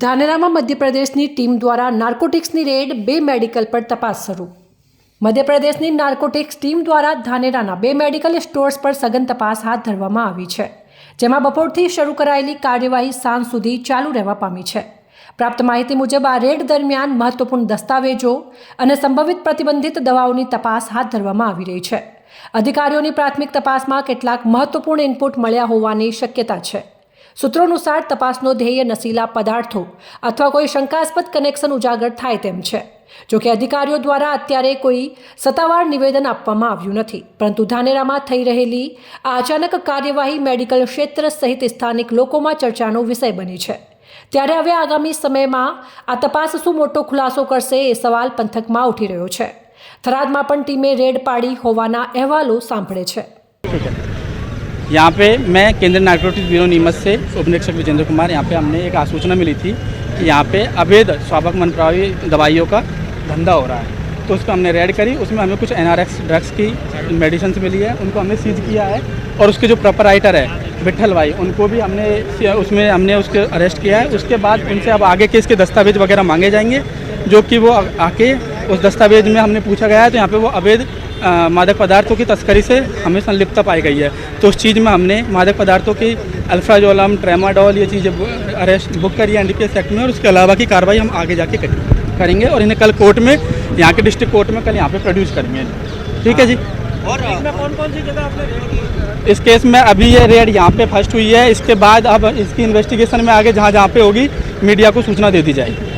ધાનેરામાં મધ્યપ્રદેશની team દ્વારા નાર્કોટિક્સની red બે medical પર તપાસ શરૂ. મધ્યપ્રદેશની નાર્કોટિક્સ ટીમ દ્વારા ધાનેરાના બે મેડિકલ સ્ટોર્સ પર સઘન તપાસ હાથ ધરવામાં આવી છે, જેમાં બપોરથી શરૂ કરાયેલી કાર્યવાહી સાંજ સુધી ચાલુ રહેવા પામી છે. પ્રાપ્ત માહિતી મુજબ આ રેડ દરમિયાન મહત્વપૂર્ણ દસ્તાવેજો અને સંભવિત પ્રતિબંધિત દવાઓની તપાસ હાથ ધરવામાં આવી રહી છે. અધિકારીઓની પ્રાથમિક તપાસમાં કેટલાક મહત્વપૂર્ણ ઇનપુટ મળ્યા હોવાની શક્યતા છે. સૂત્રો અનુસાર તપાસનો ધ્યેય નશીલા પદાર્થો અથવા કોઈ શંકાસ્પદ કનેક્શન ઉજાગર થાય તેમ છે. જોકે અધિકારીઓ દ્વારા અત્યારે કોઈ સત્તાવાર નિવેદન આપવામાં આવ્યું નથી. પરંતુ ધાનેરામાં થઈ રહેલી આ અચાનક કાર્યવાહી મેડિકલ ક્ષેત્ર સહિત સ્થાનિક લોકોમાં ચર્ચાનો વિષય બની છે. ત્યારે હવે આગામી સમયમાં આ તપાસ શું મોટો ખુલાસો કરશે એ સવાલ પંથકમાં ઉઠી રહ્યો છે. થરાદમાં પણ ટીમે રેડ પાડી હોવાના અહેવાલો સાંભળે છે. यहाँ पे मैं केंद्रीय नार्कोटिक्स ब्यूरो नीमच से उप निरीक्षक विजेंद्र कुमार, यहाँ पे हमने एक आसूचना मिली थी कि यहाँ पे अवैध स्वाभक मनप्रावी दवाइयों का धंधा हो रहा है। तो उसको हमने रेड करी, उसमें हमें कुछ एनआरएक्स ड्रग्स की मेडिसिन मिली है, उनको हमने सीज किया है और उसके जो प्रोपराइटर है विठल भाई, उनको भी हमने उसमें हमने उसके अरेस्ट किया है। उसके बाद उनसे अब आगे के इसके दस्तावेज़ वगैरह मांगे जाएँगे, जो कि वो आके उस दस्तावेज़ में हमने पूछा गया है तो यहाँ पे वो अवैध मादक पदार्थों की तस्करी से हमें संलिप्तता पाई गई है। तो उस चीज़ में हमने मादक पदार्थों की अल्फ्राजोलम ट्रेमाडोल ये चीज़ें अरेस्ट बुक करी है एन एक्ट में और उसके अलावा की कार्रवाई हम आगे जाके करेंगे और इन्हें कल कोर्ट में यहाँ के डिस्ट्रिक्ट कोर्ट में कल यहाँ पर प्रोड्यूस करेंगे। ठीक है जी? और कौन कौन सी जगह आपने रेड की? इस केस में अभी ये रेड यहाँ पे फ़र्स्ट हुई है इसके बाद अब इसकी इन्वेस्टिगेशन में आगे जहाँ जहाँ पे होगी मीडिया को सूचना दे दी जाएगी।